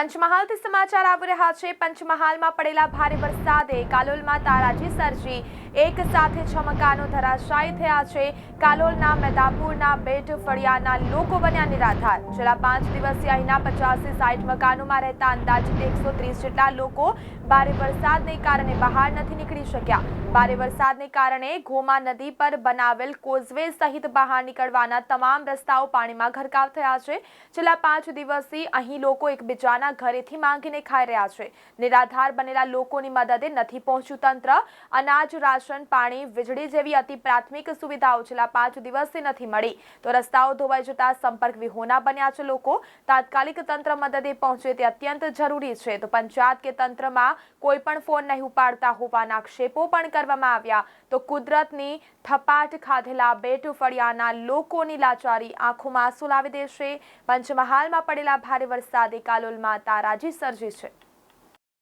પંચમહાલથી સમાચાર આવી રહ્યા છે. પંચમહાલમાં પડેલા ભારે વરસાદે કાલોલમાં તારાજી સર્જી. એક સાથે છ મકાનો ધરાશાયી થયા છે. કાલોલના મેદાપુરના બેટ ફળિયાના લોકો બન્યા નિરાધાર. છેલ્લા પાંચ દિવસથી અહીંના પચાસથી સાઠ મકાનોમાં રહેતા અંદાજિત એકસો ત્રીસ જેટલા લોકો ભારે વરસાદને કારણે બહાર નથી નીકળી શક્યા. ભારે વરસાદને કારણે ઘોમા નદી પર બનાવેલ કોઝવે સહિત બહાર નીકળવાના તમામ રસ્તાઓ પાણીમાં ગરકાવ થયા છે. છેલ્લા પાંચ દિવસથી અહીં લોકો એકબીજાના ઘરેથી માંગીને ખાઈ રહ્યા છે. નિરાધાર બનેલા લોકોની મદદે નથી પહોંચ્યું તંત્ર. અનાજ, રાશન, પાણી, વીજળી જેવી અતિ પ્રાથમિક સુવિધાઓ છેલ્લા પાંચ દિવસથી નથી મળી. તો રસ્તાઓ ધોવાઈ જતા સંપર્ક વિહોણા બન્યા છે લોકો. તાત્કાલિક તંત્ર મદદે પહોંચે તે અત્યંત જરૂરી છે. તો પંચાયત કે તંત્રમાં કોઈ પણ ફોન નહીં ઉપાડતા હોવાના આક્ષેપો પણ કરવામાં આવ્યા. તો કુદરતની થપાટ ખાધેલા બેટ ફળિયાના લોકોની લાચારી આંખોમાં આંસુ લાવી દેશે. પંચમહાલમાં પડેલા ભારે વરસાદે કાલોલમાં તારાજી સર્જી છે.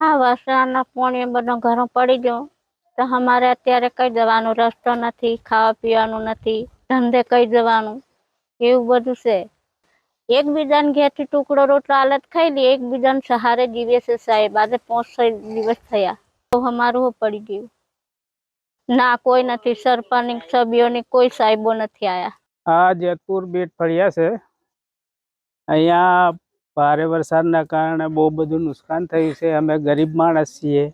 હા વરસાદના પાણી બધો ઘરો પડી ગયો. તો અમારે અત્યારે કઈ જવાનો રસ્તો નથી ખાવા પીવાનું નથી ધંધે કઈ જવાનું એવું બધું છે. એકબીજાને ઘેરથી ટુકડો રોટલો હાલત ખાઈ લઈએ એકબીજાને સહારે જીવે છે સાહેબ. આજે પાંચ છ દિવસ થયા. તો અમારું પડી ગયું? ના કોઈ નથી. સરપંચ સભ્યોની કોઈ સાહેબો નથી આયા. આ જેતપુર બેટ ફળિયા છે. અહીંયા ભારે વરસાદના કારણે બહુ બધું નુકસાન થયું છે. અમે ગરીબ માણસ છીએ.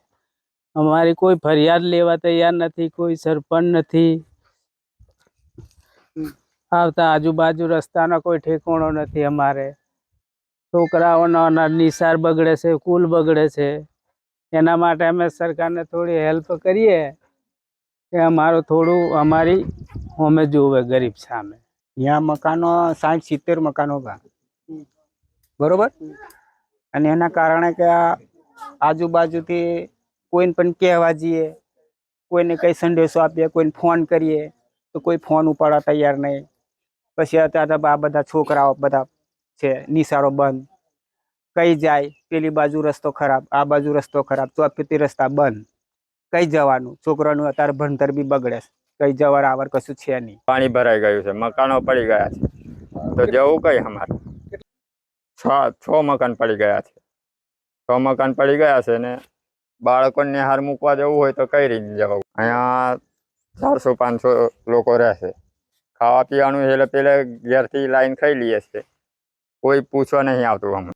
અમારી કોઈ ફરિયાદ લેવા તૈયાર નથી, કોઈ સરપંચ નથી. આવતા આજુબાજુ રસ્તાનો કોઈ ઠેકોણો નથી અમારે. છોકરાઓનો નિસાર બગડે છે, કુલ બગડે છે. એના માટે અમે સરકારને થોડી હેલ્પ કરીએ કે અમારું થોડું, અમારી અમે જોવે ગરીબ સામે. ત્યાં મકાનો સાઠ સિત્તેર મકાનો હતા બરોબર? અને એના કારણે કે આ આજુબાજુથી કોઈને પણ કહેવા જઈએ, કોઈને કઈ સંદેશો આપીએ, કોઈને ફોન કરીએ, તો કોઈ ફોન ઉપાડવા તૈયાર નહીં. પછી અત્યારે આ બધા છોકરાઓ બધા છે, નિશાળો બંધ. કઈ જાય, પેલી બાજુ રસ્તો ખરાબ, આ બાજુ રસ્તો ખરાબ ચોપીથી રસ્તા બંધ. કઈ જવાનું, છોકરાનું અત્યારે ભણતર બી બગડે કઈ જવાર આવર કશું છે નહીં. પાણી ભરાઈ ગયું છે, મકાનો પડી ગયા છે. તો જવું કઈ અમારે? છ છ મકાન પડી ગયા છે. છ મકાન પડી ગયા છે ને બાળકોને હાર મૂકવા જવું હોય તો કઈ રીતે જવું? અહીંયા ચારસો, પાંચસો લોકો રહેશે. ખાવા પીવાનું એટલે પેલે ઘેરથી લાઈન ખાઈ લઈએ છે કોઈ પૂછવા નહીં આવતું અમને.